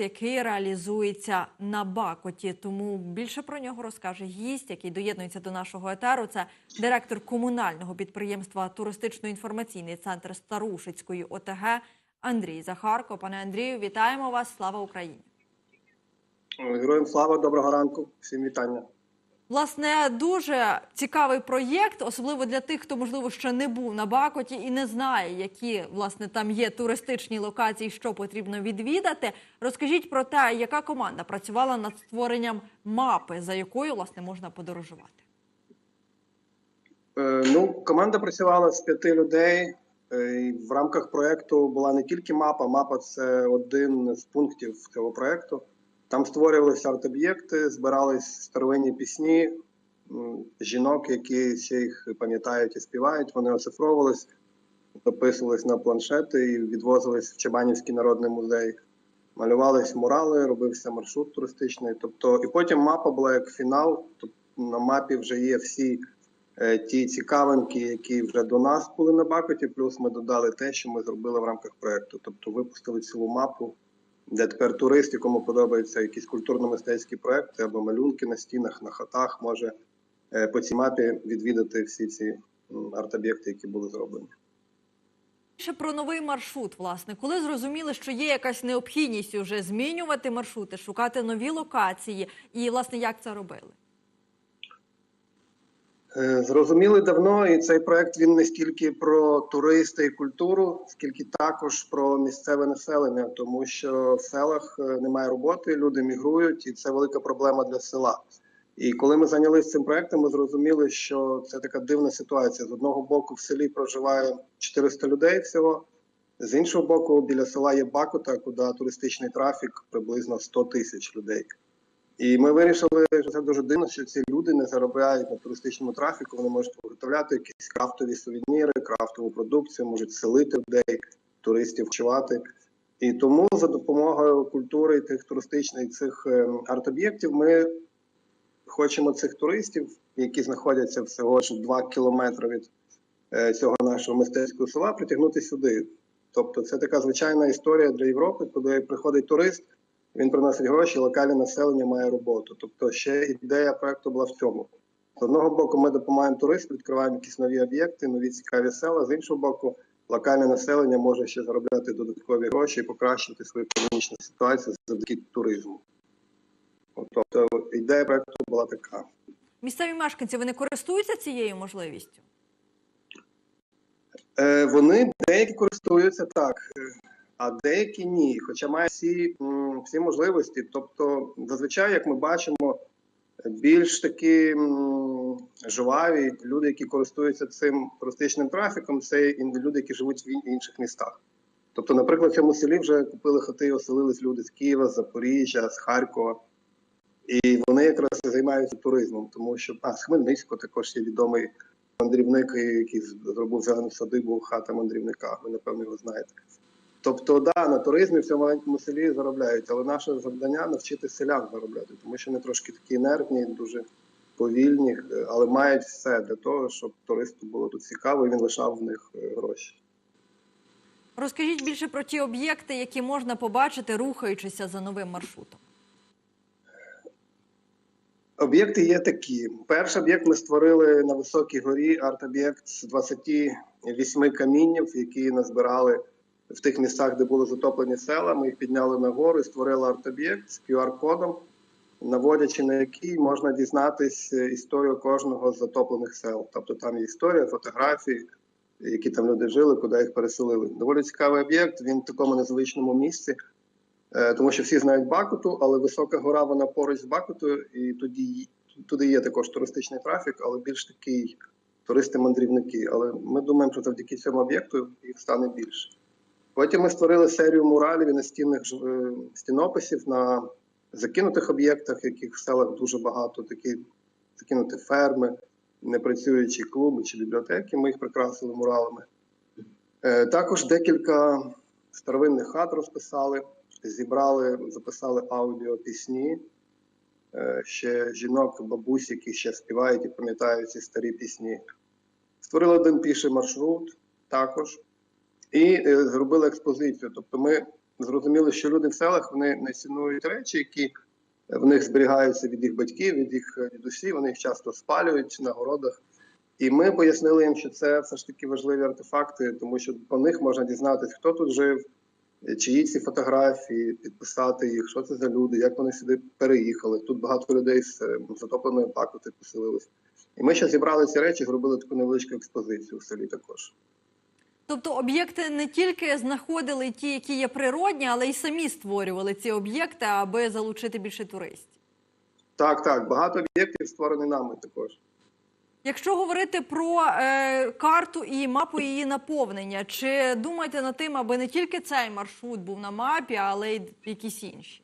який реалізується на Бакоті. Тому більше про нього розкаже гість, який доєднується до нашого етеру. Це директор комунального підприємства Туристично-інформаційний центр Старушицької ОТГ Андрій Захарко. Пане Андрію, вітаємо вас! Слава Україні! Героям слава, доброго ранку, всім вітання. Власне, дуже цікавий проєкт, особливо для тих, хто можливо ще не був на Бакоті і не знає, які власне там є туристичні локації, що потрібно відвідати. Розкажіть про те, яка команда працювала над створенням мапи, за якою власне можна подорожувати. Е, ну, команда працювала з п'яти людей. Е, в рамках проєкту була не тільки мапа. Мапа це один з пунктів цього проєкту. Там створювалися арт-об'єкти, збирались старовинні пісні жінок, які ще їх пам'ятають і співають. Вони оцифровувались, записувались на планшети і відвозились в Чебанівський народний музей. Малювались мурали, робився маршрут туристичний. Тобто, і потім мапа була як фінал. Тобто на мапі вже є всі е, ті цікавинки, які вже до нас були на Бакоті. Плюс ми додали те, що ми зробили в рамках проекту. Тобто, випустили цілу мапу, де тепер турист, якому подобаються якісь культурно-мистецькі проекти або малюнки на стінах, на хатах, може е, по цій мапі відвідати всі ці арт-об'єкти, які були зроблені. Ще про новий маршрут, власне, коли зрозуміли, що є якась необхідність уже змінювати маршрути, шукати нові локації, і власне як це робили? Е, Зрозуміли давно, і цей проект він не стільки про туристи і культуру, скільки також про місцеве населення, тому що в селах е, немає роботи, люди мігрують, і це велика проблема для села. І коли ми зайнялися цим проектом, ми зрозуміли, що це така дивна ситуація. З одного боку, в селі проживає 400 людей всього, з іншого боку, біля села є Бакута, куди туристичний трафік приблизно 100 тисяч людей. І ми вирішили, що це дуже дивно, що ці люди не заробляють на туристичному трафіку. Вони можуть виготовляти якісь крафтові сувеніри, крафтову продукцію, можуть селити людей, туристів вчувати. І тому за допомогою культури тих туристичних цих е, арт-об'єктів ми хочемо цих туристів, які знаходяться всього ж 2 кілометри від е, цього нашого мистецького села, притягнути сюди. Тобто, це така звичайна історія для Європи, коли приходить турист. Він приносить гроші, локальне населення має роботу. Тобто, ще ідея проекту була в цьому. З одного боку, ми допомагаємо туристам, відкриваємо якісь нові об'єкти, нові цікаві села. З іншого боку, локальне населення може ще заробляти додаткові гроші і покращити свою економічну ситуацію завдяки туризму. Тобто ідея проекту була така. Місцеві мешканці вони користуються цією можливістю? Е, вони деякі користуються так, а деякі ні. Хоча має всі, всі можливості. Тобто, зазвичай, як ми бачимо, більш такі жваві люди, які користуються цим туристичним трафіком, це люди, які живуть в інших містах. Тобто, наприклад, в цьому селі вже купили хати, і оселились люди з Києва, з Запоріжжя, з Харкова. І вони якраз займаються туризмом, тому що а з Хмельницького також є відомий мандрівник, який зробив зелену садибу хата мандрівника. Ви напевно його знаєте. Тобто, да, на туризмі в цьому маленькому селі заробляють, але наше завдання навчити селян заробляти, тому що вони трошки такі інертні, дуже повільні, е, але мають все для того, щоб туристу було тут цікаво, і він лишав в них е, гроші. Розкажіть більше про ті об'єкти, які можна побачити, рухаючися за новим маршрутом. Об'єкти є такі. Перший об'єкт ми створили на високій горі арт-об'єкт з 28 каміннів, які назбирали в тих місцях, де були затоплені села. Ми їх підняли на гору і створили арт-об'єкт з QR-кодом, наводячи на який можна дізнатись е, історію кожного з затоплених сел. Тобто там є історія, фотографії, які там люди жили, куди їх переселили. Доволі цікавий об'єкт. Він в такому незвичному місці. Е, тому що всі знають Бакуту, але висока гора вона поруч з Бакутою, і тоді туди є також туристичний трафік, але більш такий туристи-мандрівники. Але ми думаємо, що завдяки цьому об'єкту їх стане більше. Потім ми створили серію муралів і настінних е, стінописів на закинутих об'єктах, яких в селах дуже багато, такі закинуті ферми, непрацюючі клуби чи бібліотеки. Ми їх прикрасили муралами. Е, Також декілька старовинних хат розписали зібрали, записали аудіо пісні. Е, Ще жінок, бабусь, які ще співають і пам'ятають ці старі пісні. Створили один піший маршрут також і е, зробили експозицію. Тобто ми зрозуміли, що люди в селах вони не цінують речі, які в них зберігаються від їх батьків, від їх е, дідусів. Вони їх часто спалюють на городах. І ми пояснили їм, що це все ж таки важливі артефакти, тому що по них можна дізнатися, хто тут жив, чиї ці фотографії, підписати їх, що це за люди, як вони сюди переїхали. Тут багато людей з е, затопленої пакоти поселились. І ми ще зібрали ці речі, зробили таку невеличку експозицію в селі також. Тобто об'єкти не тільки знаходили ті, які є природні, але й самі створювали ці об'єкти, аби залучити більше туристів. Так, так, багато об'єктів створені нами також. Якщо говорити про е, карту і мапу її наповнення, чи думаєте над тим, аби не тільки цей маршрут був на мапі, але й якісь інші?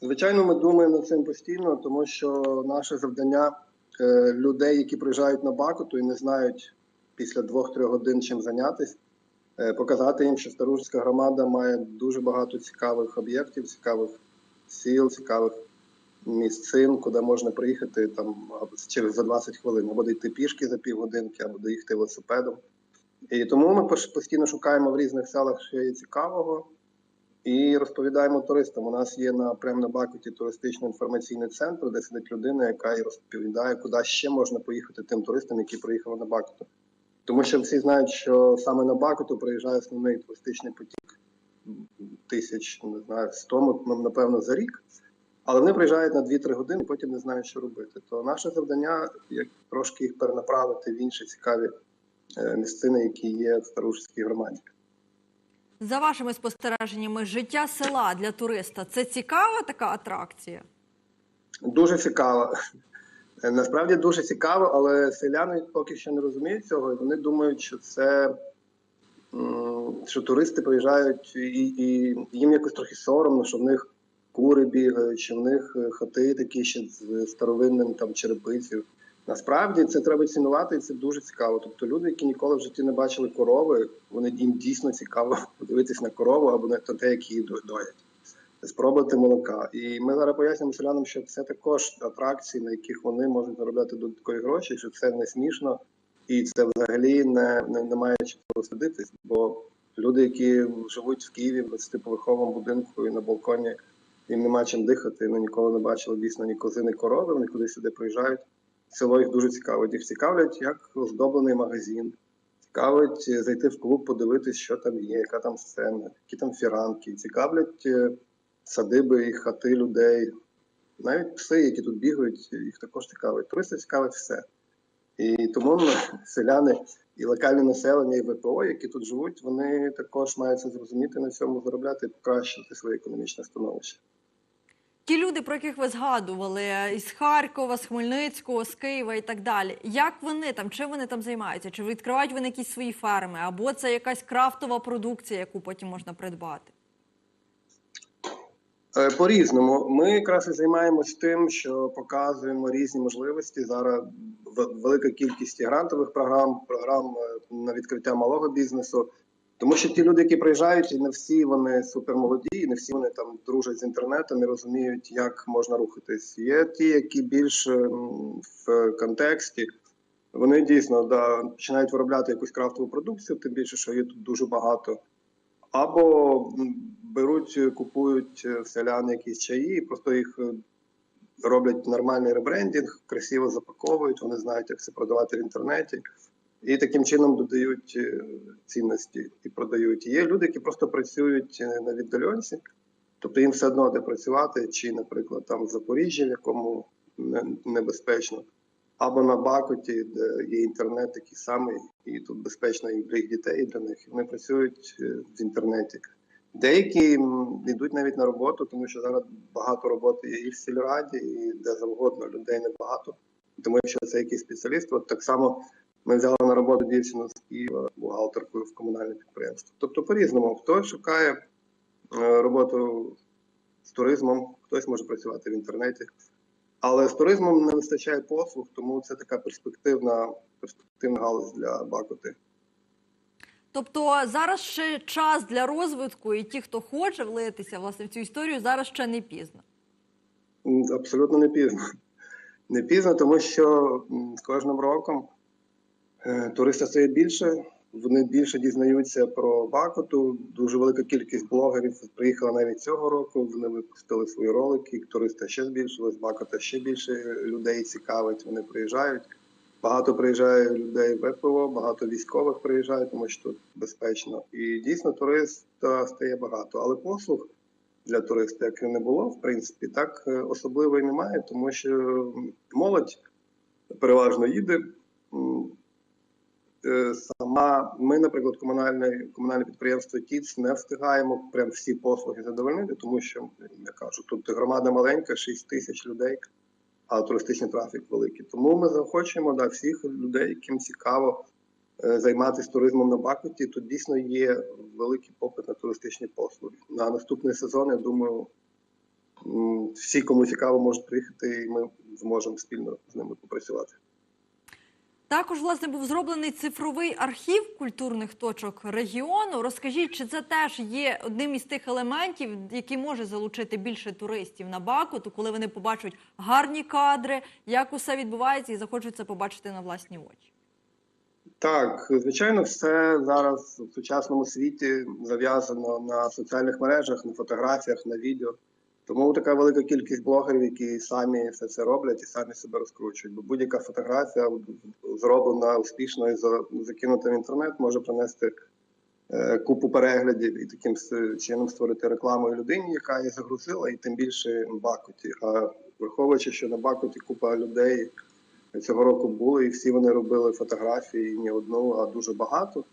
Звичайно, ми думаємо над цим постійно, тому що наше завдання е, людей, які приїжджають на Бакуту і не знають після двох-трьох годин чим зайнятися, е, показати їм, що Старушська громада має дуже багато цікавих об'єктів, цікавих сіл, цікавих місцин, куди можна приїхати там через за 20 хвилин, або дійти пішки за півгодинки, або доїхати велосипедом. І тому ми постійно шукаємо в різних селах, що є цікавого. І розповідаємо туристам. У нас є на прямо на Бакуті туристично-інформаційний центр, де сидить людина, яка і розповідає, куди ще можна поїхати тим туристам, які приїхали на Бакуту. Тому що всі знають, що саме на Бакуту приїжджає основний туристичний потік тисяч, не знаю, 100, ну, напевно, за рік. Але вони приїжджають на 2-3 години, потім не знають, що робити. То наше завдання як трошки їх перенаправити в інші цікаві е, місцини, які є в Старушській громаді. За вашими спостереженнями, життя села для туриста це цікава така атракція? Дуже цікаво. Е, Насправді дуже цікаво, але селяни поки що не розуміють цього. і Вони думають, що це що туристи приїжджають, і, і їм якось трохи соромно, що в них кури бігають, що в них е, хати такі ще з старовинним там черепицею. Насправді це треба цінувати, і це дуже цікаво. Тобто люди, які ніколи в житті не бачили корови, вони їм дійсно цікаво подивитись на корову або на те, як її доять спробувати молока. І ми зараз пояснюємо селянам, що це також атракції, на яких вони можуть заробляти додаткові гроші, що це не смішно і це взагалі не, не, не має чого сидитись. Бо люди, які живуть в Києві в 20-поверховому будинку і на балконі, їм нема чим дихати. Вони ніколи не бачили дійсно ні кози, ні корови. Вони куди сюди приїжджають. Село їх дуже цікавить. Їх цікавлять, як оздоблений магазин. Цікавить е, зайти в клуб, подивитись, що там є, яка там сцена, які там фіранки. Цікавлять е, садиби і хати людей. Навіть пси, які тут бігають, їх також цікавить. Туристи цікавить все. І тому селяни і локальне населення, і ВПО, які тут живуть, вони також мають зрозуміти на цьому заробляти і покращити своє економічне становище. Ті люди, про яких ви згадували, із Харкова, з Хмельницького, з Києва і так далі. Як вони там, чим вони там займаються? Чи відкривають вони якісь свої ферми, або це якась крафтова продукція, яку потім можна придбати? Е, По-різному. Ми якраз і займаємось тим, що показуємо різні можливості. Зараз велика кількість грантових програм, програм е, на відкриття малого бізнесу. Тому що ті люди, які приїжджають, і не всі вони супермолоді, і не всі вони там дружать з інтернетом і розуміють, як можна рухатись. Є ті, які більш ем, в контексті. Вони дійсно да, починають виробляти якусь крафтову продукцію, тим більше, що її тут дуже багато. Або беруть, е, купують е, селяни якісь чаї, просто їх е, роблять нормальний ребрендінг, красиво запаковують, вони знають, як це продавати в інтернеті, і таким чином додають цінності і продають. Є люди, які просто працюють на віддаленці, тобто їм все одно де працювати, чи, наприклад, там в Запоріжжі, в якому не- небезпечно, або на Бакуті, де є інтернет такий самий, і тут безпечно і для їх дітей, і для них. Вони працюють в інтернеті. Деякі йдуть навіть на роботу, тому що зараз багато роботи є і в сільраді, і де завгодно людей небагато. Тому якщо це якийсь спеціаліст, от так само ми взяли на роботу дівчину з Києва, бухгалтеркою в комунальне підприємство. Тобто по-різному, хтось шукає е, роботу з туризмом, хтось може працювати в інтернеті. Але з туризмом не вистачає послуг, тому це така перспективна, перспективна галузь для Бакути. Тобто зараз ще час для розвитку, і ті, хто хоче влитися власне в цю історію, зараз ще не пізно. Абсолютно не пізно. Не пізно, тому що з кожним роком е, туристів стає більше, вони більше дізнаються про Бакоту. Дуже велика кількість блогерів приїхала навіть цього року. Вони випустили свої ролики. Туристи ще збільшились, Бакота ще більше людей цікавить. Вони приїжджають. Багато приїжджає людей ВПО, багато військових приїжджає, тому що тут безпечно. І дійсно туриста стає багато. Але послуг для туриста, як і не було, в принципі, так е, особливо і немає, тому що молодь переважно їде. Е, Сама ми, наприклад, комунальне комунальне підприємство ТІЦ не встигаємо прям всі послуги задовольнити, тому що я кажу, тут громада маленька, 6 тисяч людей, а туристичний трафік великий. Тому ми захочемо да, всіх людей, яким цікаво е, займатися туризмом на Бакуті. Тут дійсно є великий попит на туристичні послуги. На наступний сезон, я думаю, всі, кому цікаво, можуть приїхати, і ми зможемо спільно з ними попрацювати. Також власне був зроблений цифровий архів культурних точок регіону. Розкажіть, чи це теж є одним із тих елементів, який може залучити більше туристів на Бакуту, коли вони побачать гарні кадри, як усе відбувається, і захочуть це побачити на власні очі. Так, звичайно, все зараз в сучасному світі зав'язано на соціальних мережах, на фотографіях, на відео. Тому така велика кількість блогерів, які самі все це роблять і самі себе розкручують. Бо будь-яка фотографія зроблена успішно і за- закинута в інтернет, може принести е, купу переглядів і таким чином створити рекламу людині, яка її загрузила, і тим більше Бакуті. А враховуючи, що на Бакуті купа людей цього року були, і всі вони робили фотографії не одну, а дуже багато.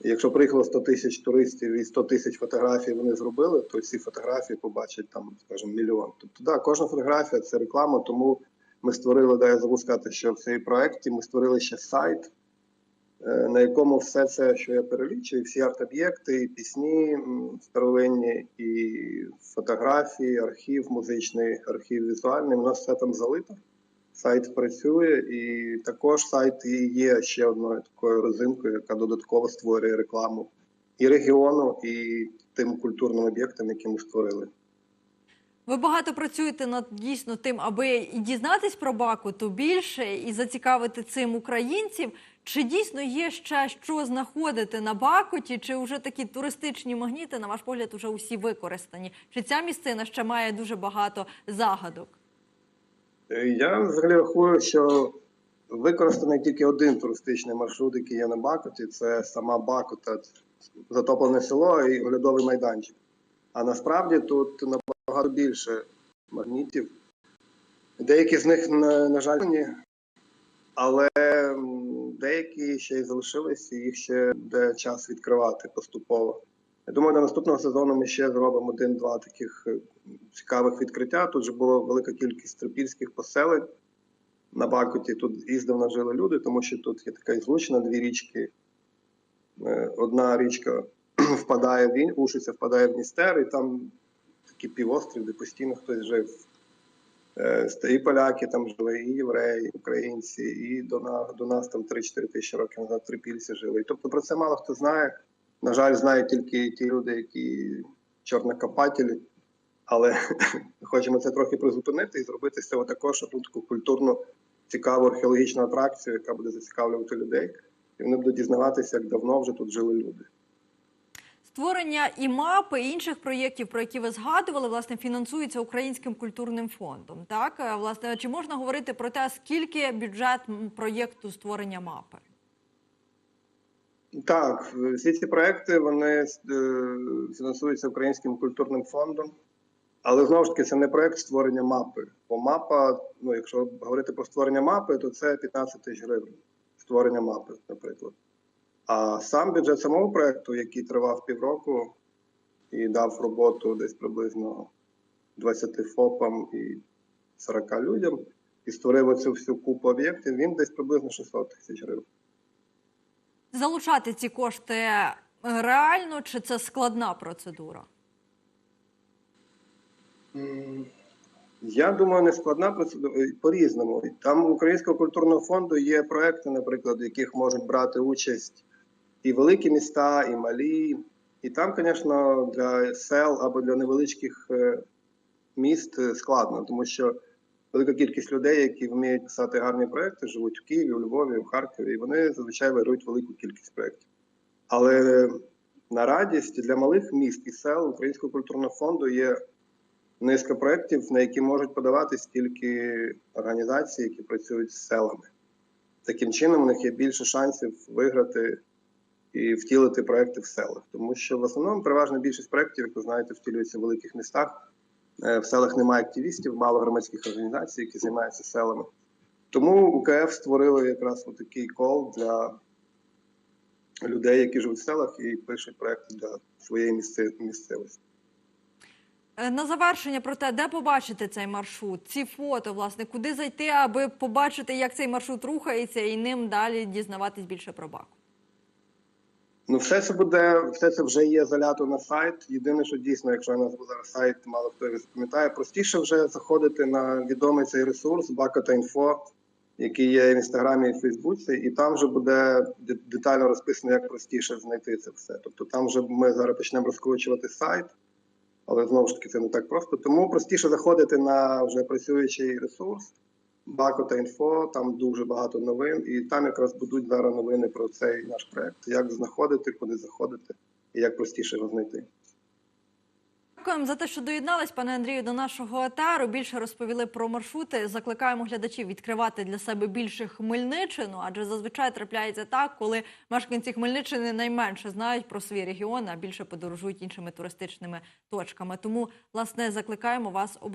Якщо приїхало 100 тисяч туристів і 100 тисяч фотографій вони зробили, то ці фотографії побачать там, скажімо, мільйон. Тобто, да, кожна фотографія це реклама, тому ми створили, да, я забув сказати, що в цій проєкті ми створили ще сайт, е, на якому все це, що я перелічую, всі арт-об'єкти, і пісні старовинні, і фотографії, архів музичний, архів візуальний, у нас все там залито. Сайт працює, і також сайт є ще одною такою розинкою, яка додатково створює рекламу і регіону, і тим культурним об'єктам, які ми створили. Ви багато працюєте над дійсно тим, аби і дізнатись про Бакуту більше і зацікавити цим українців. Чи дійсно є ще що знаходити на Бакуті? Чи вже такі туристичні магніти, на ваш погляд, вже усі використані? Чи ця місцина ще має дуже багато загадок? Е, Я взагалі рахую, що використаний тільки один туристичний маршрут, який є на Бакуті, це сама Бакута, затоплене село і оглядовий майданчик. А насправді тут набагато більше магнітів. Деякі з них, на, на жаль, але деякі ще й залишились, і їх ще буде час відкривати поступово. Я думаю, до наступного сезону ми ще зробимо один-два таких е, цікавих відкриття. Тут же була велика кількість трипільських поселень на Бакуті. Тут іздавна жили люди, тому що тут є така злучна дві річки. Е, Одна річка впадає в Ушиця впадає в Дністер, і там такий півострів, де постійно хтось жив. Е, І поляки там жили, і євреї, і українці, і до нас, до нас там 3-4 тисячі років назад трипільці жили. Тобто про це мало хто знає. На жаль, знають тільки ті люди, які чорнокопателі, але хочемо це трохи призупинити і зробити з цього також одну таку культурну, цікаву археологічну атракцію, яка буде зацікавлювати людей, і вони будуть дізнаватися, як давно вже тут жили люди. Створення і мапи і інших проєктів, про які ви згадували, власне, фінансується Українським культурним фондом. Так, Е, власне, чи можна говорити про те, скільки бюджет проєкту створення мапи? Так, всі ці проекти вони е, фінансуються Українським культурним фондом. Але знову ж таки, це не проект створення мапи. Бо мапа, ну якщо говорити про створення мапи, то це 15 тисяч гривень. Створення мапи, наприклад. А сам бюджет самого проекту, який тривав півроку і дав роботу десь приблизно 20 ФОПам і 40 людям, і створив оцю всю купу об'єктів, він десь приблизно 600 тисяч гривень. Залучати ці кошти е, реально чи це складна процедура? Я думаю, не складна процедура е, по-різному. Там у Українського культурного фонду є проекти, наприклад, в яких можуть брати участь і великі міста, і малі. І там, звісно, для сел або для невеличких е, міст е, складно, тому що велика кількість людей, які вміють писати гарні проекти, живуть в Києві, у Львові, у Харкові, і вони зазвичай вирують велику кількість проєктів. Але на радість для малих міст і сел Українського культурного фонду є низка проєктів, на які можуть подаватись тільки організації, які працюють з селами. Таким чином, у них є більше шансів виграти і втілити проекти в селах. Тому що в основному переважна більшість проєктів, як ви знаєте, втілюються в великих містах. Е, В селах немає активістів, мало громадських організацій, які займаються селами. Тому УКФ створили якраз такий кол для людей, які живуть в селах і пишуть проекти для своєї місцевості. Е, На завершення про те, де побачити цей маршрут, ці фото, власне, куди зайти, аби побачити, як цей маршрут рухається, і ним далі дізнаватись більше про Баку. Ну, все це буде, все це вже є залято на сайт. Єдине, що дійсно, якщо я назву зараз сайт, мало хто його запам'ятає, простіше вже заходити на відомий цей ресурс Бакота.Інфо, який є в інстаграмі і Фейсбуці, і там вже буде детально розписано, як простіше знайти це все. Тобто там вже ми зараз почнемо розкручувати сайт, але знову ж таки це не так просто. Тому простіше заходити на вже працюючий ресурс. Бако.Інфо, там дуже багато новин, і там якраз будуть зараз новини про цей наш проект, як знаходити, куди заходити і як простіше його знайти. Дякуємо за те, що доєднались, пане Андрію, до нашого етеру. Більше розповіли про маршрути. Закликаємо глядачів відкривати для себе більше Хмельниччину, адже зазвичай трапляється так, коли мешканці Хмельниччини найменше знають про свій регіон, а більше подорожують іншими туристичними точками. Тому, власне, закликаємо вас обов'язково.